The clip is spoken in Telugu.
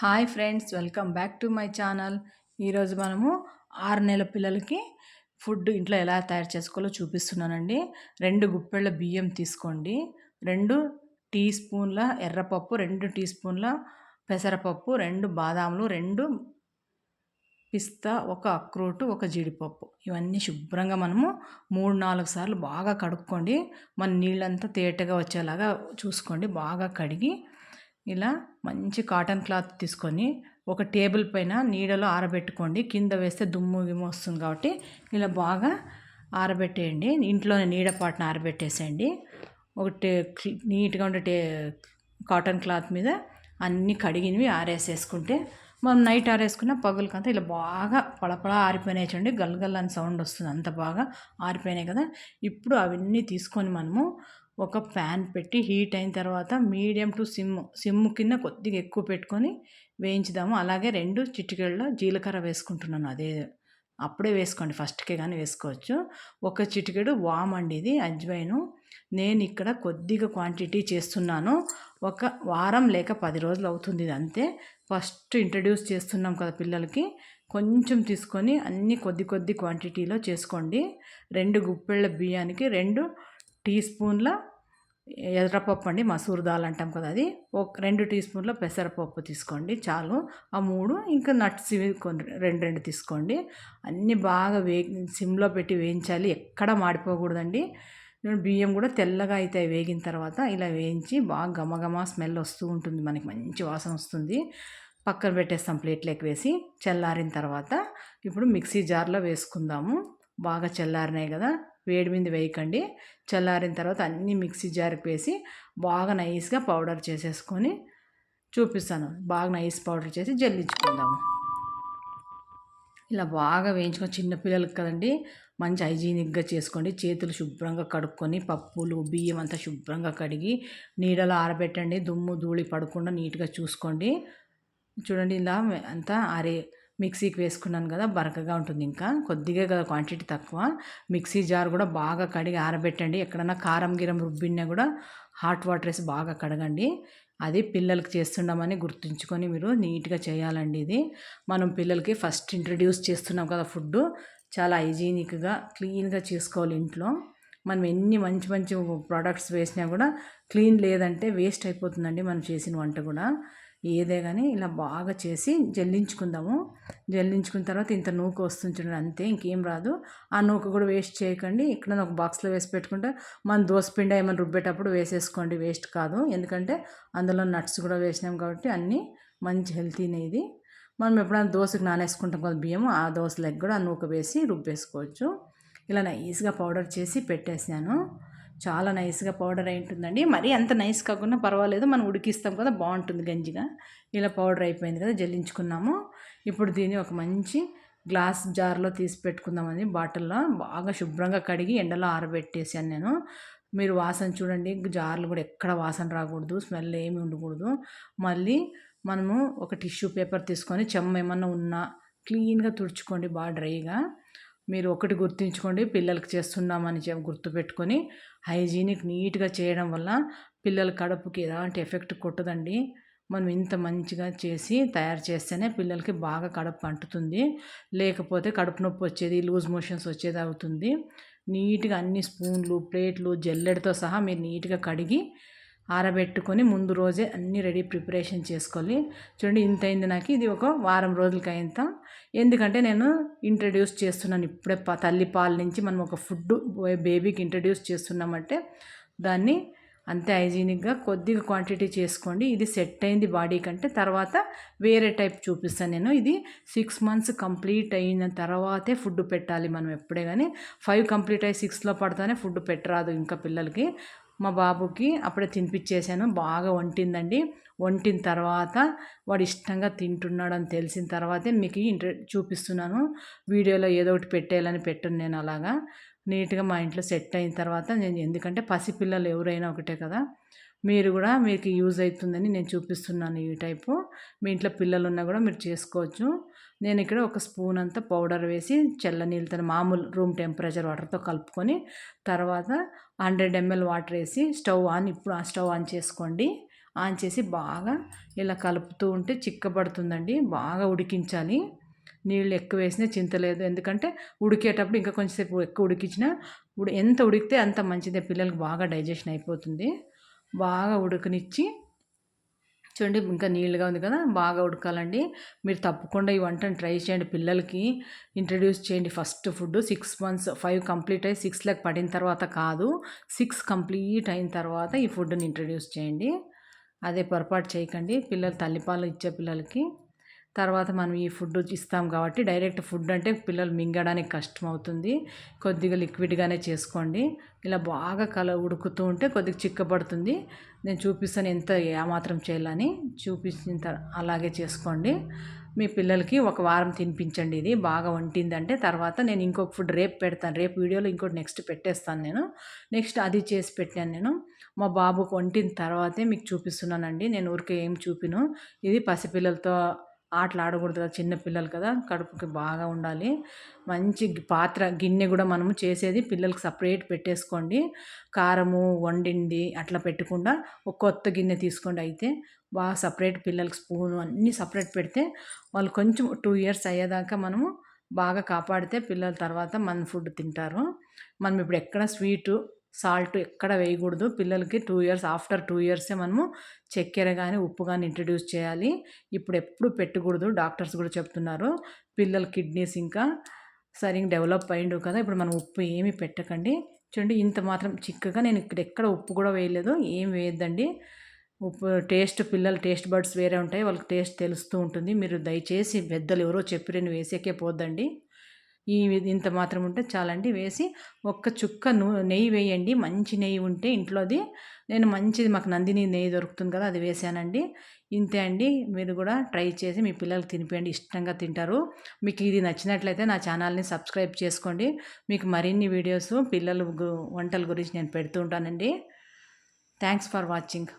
Hi friends welcome back to my channel. ఈరోజు మనము ఆరు నెలల పిల్లలకి ఫుడ్ ఇంట్లో ఎలా తయారు చేసుకోవాలో చూపిస్తున్నానండి. రెండు గుప్పెళ్ళ బియ్యం తీసుకోండి. రెండు టీ స్పూన్ల ఎర్రపప్పు రెండు టీ స్పూన్ల పెసరపప్పు రెండు బాదాములు రెండు పిస్తా ఒక అక్రోటు ఒక జీడిపప్పు. ఇవన్నీ శుభ్రంగా మనము మూడు నాలుగు సార్లు బాగా కడుక్కోండి. మన నీళ్ళంతా తేటగా వచ్చేలాగా చూసుకోండి బాగా కడిగి ఇలా మంచి కాటన్ క్లాత్ తీసుకొని ఒక టేబుల్ పైన నీడలో ఆరబెట్టుకోండి. కింద వేస్తే దుమ్ము గిమ్ము వస్తుంది కాబట్టి ఇలా బాగా ఆరబెట్టేయండి. ఇంట్లోనే నీడ ఆరబెట్టేసేయండి. ఒక నీట్గా ఉండే టే కాటన్ క్లాత్ మీద అన్నీ కడిగినవి ఆరేసేసుకుంటే మనం నైట్ ఆరేసుకున్న పగులకంతా ఇలా బాగా పడపడ ఆరిపోయినాయి చూడండి. గల్గల్ అని సౌండ్ వస్తుంది అంత బాగా ఆరిపోయినాయి కదా. ఇప్పుడు అవన్నీ తీసుకొని మనము ఒక ప్యాన్ పెట్టి హీట్ అయిన తర్వాత మీడియం టు సిమ్ సిమ్ కింద కొద్దిగా ఎక్కువ పెట్టుకొని వేయించుదాము. అలాగే రెండు చిటికెళ్ళ జీలకర్ర వేసుకుంటున్నాను. అదే అప్పుడే వేసుకోండి. ఫస్ట్కే కానీ వేసుకోవచ్చు. ఒక చిటికెడు వామ్ అండి ఇది అజ్వైను. నేను ఇక్కడ కొద్దిగా క్వాంటిటీ చేస్తున్నాను. ఒక వారం లేక పది రోజులు అవుతుంది ఇది అంతే. ఫస్ట్ ఇంట్రడ్యూస్ చేస్తున్నాం కదా పిల్లలకి. కొంచెం తీసుకొని అన్ని కొద్ది కొద్ది క్వాంటిటీలో చేసుకోండి. రెండు గుప్పెళ్ళ బియ్యానికి రెండు టీ స్పూన్ల ఎర్రపప్పు అండి మసూర్ దాల్ అంటాం కదా అది. ఒక రెండు టీ స్పూన్ల పెసరపప్పు తీసుకోండి చాలు. ఆ మూడు ఇంకా నట్స్ ఇవి కొన్ని రెండు రెండు తీసుకోండి. అన్నీ బాగా వే సిమ్లో పెట్టి వేయించాలి. ఎక్కడ మాడిపోకూడదండి. బియ్యం కూడా తెల్లగా అయితే వేగిన తర్వాత ఇలా వేయించి బాగా గమగమ స్మెల్ వస్తూ ఉంటుంది. మనకి మంచి వాసన వస్తుంది. పక్కన పెట్టేస్తాం ప్లేట్లోకి వేసి చల్లారిన తర్వాత ఇప్పుడు మిక్సీ జార్లో వేసుకుందాము. బాగా చల్లారినాయి కదా. వేడి మీద వేయకండి. చల్లారిన తర్వాత అన్నీ మిక్సీ జార్కి వేసి బాగా నైస్గా పౌడర్ చేసేసుకొని చూపిస్తాను. బాగా నైస్ పౌడర్ చేసి జల్లించుకుందాము. ఇలా బాగా వేయించుకొని చిన్నపిల్లలకి కదండి మంచి హైజీనిక్గా చేసుకోండి. చేతులు శుభ్రంగా కడుక్కొని పప్పులు బియ్యం అంతా శుభ్రంగా కడిగి నీడలో ఆరబెట్టండి. దుమ్ము ధూళి పడకుండా నీట్గా చూసుకోండి. చూడండి ఇలా అంతా ఆరే మిక్సీకి వేసుకున్నాను కదా బరకగా ఉంటుంది ఇంకా. కొద్దిగా కదా క్వాంటిటీ తక్కువ. మిక్సీ జార్ కూడా బాగా కడిగి ఆరబెట్టండి. ఎక్కడన్నా కారం గిరం రుబ్బినా కూడా హాట్ వాటర్ వేసి బాగా కడగండి. అది పిల్లలకి చేస్తున్నామని గుర్తుంచుకొని మీరు నీట్గా చేయాలండి ఇది. మనం పిల్లలకి ఫస్ట్ ఇంట్రడ్యూస్ చేస్తున్నాం కదా ఫుడ్ చాలా హైజీనిక్గా క్లీన్గా చేసుకోవాలి ఇంట్లో. మనం ఎన్ని మంచి మంచి ప్రోడక్ట్స్ వేసినా కూడా క్లీన్ లేదంటే వేస్ట్ అయిపోతుందండి మనం చేసిన వంట కూడా. ఏదే కానీ ఇలా బాగా చేసి జల్లించుకుందాము. జల్లించుకున్న తర్వాత ఇంత నూక వస్తుంది చూడండి అంతే ఇంకేం రాదు. ఆ నూక కూడా వేస్ట్ చేయకండి. ఇక్కడ ఒక బాక్స్లో వేసి పెట్టుకుంటే మన దోసపిండ ఏమైనా రుబ్బేటప్పుడు వేసేసుకోండి. వేస్ట్ కాదు. ఎందుకంటే అందులో నట్స్ కూడా వేసినాం కాబట్టి అన్నీ మంచి హెల్తీనే ఇది. మనం ఎప్పుడైనా దోశకు నానేసుకుంటాం కదా బియ్యం ఆ దోశలకు కూడా ఆ నూక వేసి రుబ్బేసుకోవచ్చు. ఇలా నైస్గా పౌడర్ చేసి పెట్టేసాను చాలా నైస్గా పౌడర్ అయి ఉంటుందండి మరీ అంత నైస్ కాకుండా పర్వాలేదు మనం ఉడికిస్తాం కదా బాగుంటుంది గంజిగా. ఇలా పౌడర్ అయిపోయింది కదా జల్లించుకున్నాము. ఇప్పుడు దీన్ని ఒక మంచి గ్లాస్ జార్లో తీసి పెట్టుకుందామని బాటిల్లో బాగా శుభ్రంగా కడిగి ఎండలో ఆరబెట్టేసాను నేను. మీరు వాసన చూడండి జార్లు కూడా ఎక్కడ వాసన రాకూడదు స్మెల్ ఏమి ఉండకూడదు. మళ్ళీ మనము ఒక టిష్యూ పేపర్ తీసుకొని చెమ్మ ఏమన్నా ఉన్నా క్లీన్గా తుడుచుకోండి బాగా డ్రైగా. మీరు ఒకటి గుర్తుంచుకోండి పిల్లలకి చేస్తున్నామని చెప్పి గుర్తుపెట్టుకొని హైజీనిక్ నీట్గా చేయడం వల్ల పిల్లల కడుపుకి ఎలాంటి ఎఫెక్ట్ కొట్టదండి. మనం ఇంత మంచిగా చేసి తయారు చేస్తేనే పిల్లలకి బాగా కడుపు అంటుతుంది. లేకపోతే కడుపు నొప్పి వచ్చేది లూజ్ మోషన్స్ వచ్చేది అవుతుంది. నీట్గా అన్ని స్పూన్లు ప్లేట్లు జల్లెడతో సహా మీరు నీట్గా కడిగి ఆరబెట్టుకొని ముందు రోజే అన్నీ రెడీ ప్రిపరేషన్ చేసుకోవాలి. చూడండి ఇంత అయింది నాకు. ఇది ఒక వారం రోజులకి అయింత ఎందుకంటే నేను ఇంట్రడ్యూస్ చేస్తున్నాను. ఇప్పుడే తల్లి పాల నుంచి మనం ఒక ఫుడ్ బేబీకి ఇంట్రడ్యూస్ చేస్తున్నామంటే దాన్ని అంతే హైజీనిక్గా కొద్దిగా క్వాంటిటీ చేసుకోండి. ఇది సెట్ అయింది బాడీ కంటే. తర్వాత వేరే టైప్ చూపిస్తాను నేను. ఇది సిక్స్ మంత్స్ కంప్లీట్ అయిన తర్వాతే ఫుడ్ పెట్టాలి మనం ఎప్పుడే కానీ ఫైవ్ కంప్లీట్ అయ్యి సిక్స్లో పడతానే ఫుడ్ పెట్టరాదు ఇంకా పిల్లలకి. మా బాబుకి అప్పుడే తినిపించేశాను బాగా వంటిందండి. వంటిన తర్వాత వాడు ఇష్టంగా తింటున్నాడు అని తెలిసిన తర్వాతే మీకు ఇంటర్ చూపిస్తున్నాను. వీడియోలో ఏదో ఒకటి పెట్టేయాలని పెట్టను నేను అలాగా. నీట్గా మా ఇంట్లో సెట్ అయిన తర్వాత నేను ఎందుకంటే పసిపిల్లలు ఎవరైనా ఒకటే కదా. మీరు కూడా మీకు యూజ్ అవుతుందని నేను చూపిస్తున్నాను ఈ టైపు. మీ ఇంట్లో పిల్లలు ఉన్నా కూడా మీరు చేసుకోవచ్చు. నేను ఇక్కడ ఒక స్పూన్ అంతా పౌడర్ వేసి చల్ల నీళ్ళతో మామూలు రూమ్ టెంపరేచర్ వాటర్తో కలుపుకొని తర్వాత హండ్రెడ్ ఎంఎల్ వాటర్ వేసి స్టవ్ ఆన్ ఇప్పుడు ఆ స్టవ్ ఆన్ చేసుకోండి. ఆన్ చేసి బాగా ఇలా కలుపుతూ ఉంటే చిక్కబడుతుందండి బాగా ఉడికించాలి. నీళ్ళు ఎక్కువ వేసినా చింతలేదు ఎందుకంటే ఉడికేటప్పుడు ఇంకా కొంచెంసేపు ఎక్కువ ఉడికించినా ఉడి ఎంత ఉడికితే అంత మంచిదే పిల్లలకి బాగా డైజెషన్ అయిపోతుంది. బాగా ఉడకనిచ్చి చూడండి ఇంకా నీళ్ళుగా ఉంది కదా బాగా ఉడకాలండి. మీరు తప్పకుండా ఈ వంటను ట్రై చేయండి. పిల్లలకి ఇంట్రడ్యూస్ చేయండి. First food six months five complete అయ్యి సిక్స్ లెక్ పడిన తర్వాత కాదు సిక్స్ కంప్లీట్ అయిన తర్వాత ఈ ఫుడ్ని ఇంట్రడ్యూస్ చేయండి. అదే పొరపాటు చేయకండి. పిల్లలు తల్లిపాలు ఇచ్చే పిల్లలకి తర్వాత మనం ఈ ఫుడ్ ఇస్తాం కాబట్టి డైరెక్ట్ ఫుడ్ అంటే పిల్లలు మింగడానికి కష్టం అవుతుంది కొద్దిగా లిక్విడ్గానే చేసుకోండి. ఇలా బాగా కల ఉడుకుతూ ఉంటే కొద్దిగా చిక్కబడుతుంది. నేను చూపిస్తాను ఎంత ఏమాత్రం చేయాలని చూపించిన తర్వాత అలాగే చేసుకోండి. మీ పిల్లలకి ఒక వారం తినిపించండి ఇది. బాగా వంటిందంటే తర్వాత నేను ఇంకొక ఫుడ్ రేపు పెడతాను. రేపు వీడియోలో ఇంకోటి నెక్స్ట్ పెట్టేస్తాను నేను. నెక్స్ట్ అది చేసి పెట్టాను నేను. మా బాబుకు వంటిన తర్వాతే మీకు చూపిస్తున్నానండి. నేను ఊరికే ఏం చూపిను. ఇది పసిపిల్లలతో ఆటలు ఆడకూడదు కదా చిన్న పిల్లలు కదా కడుపుకి బాగా ఉండాలి. మంచి పాత్ర గిన్నె కూడా మనము చేసేది పిల్లలకి సపరేట్ పెట్టేసుకోండి. కారము వండింది అట్లా పెట్టకుండా ఒక కొత్త గిన్నె తీసుకోండి అయితే. బాగా సపరేట్ పిల్లలకి స్పూను అన్నీ సపరేట్ పెడితే వాళ్ళు కొంచెం టూ ఇయర్స్ అయ్యేదాకా మనము బాగా కాపాడితే పిల్లల తర్వాత మన ఫుడ్ తింటారు. మనం ఇప్పుడు ఎక్కడ స్వీటు సాల్ట్ ఎక్కడ వేయకూడదు. పిల్లలకి టూ ఇయర్స్ ఆఫ్టర్ టూ ఇయర్సే మనము చక్కెర కానీ ఉప్పు కానీ ఇంట్రడ్యూస్ చేయాలి. ఇప్పుడు ఎప్పుడు పెట్టకూడదు. డాక్టర్స్ కూడా చెప్తున్నారు. పిల్లల కిడ్నీస్ ఇంకా సరిగ్గా డెవలప్ అయిండు కదా. ఇప్పుడు మనం ఉప్పు ఏమి పెట్టకండి. చూడండి ఇంత మాత్రం చిక్కగా నేను ఇక్కడ ఎక్కడ ఉప్పు కూడా వేయలేదు. ఏం వేయద్దండి. ఉప్పు టేస్ట్ పిల్లల టేస్ట్ బర్డ్స్ వేరే ఉంటాయి. వాళ్ళకి టేస్ట్ తెలుస్తూ ఉంటుంది. మీరు దయచేసి పెద్దలు ఎవరో చెప్పిరని వేసేకే పోద్దండి. ఈ ఇంత మాత్రం ఉంటే చాలండి. వేసి ఒక్క చుక్క నూ నెయ్యి వేయండి. మంచి నెయ్యి ఉంటే ఇంట్లోది. నేను మంచిది మాకు నందిని నెయ్యి దొరుకుతుంది కదా అది వేసానండి. ఇంతే అండి. మీరు కూడా ట్రై చేసి మీ పిల్లలు తినిపించండి ఇష్టంగా తింటారు. మీకు ఇది నచ్చినట్లయితే నా ఛానల్ని సబ్స్క్రైబ్ చేసుకోండి. మీకు మరిన్ని వీడియోస్ పిల్లలు వంటల గురించి నేను పెడుతూ ఉంటానండి. Thanks for watching.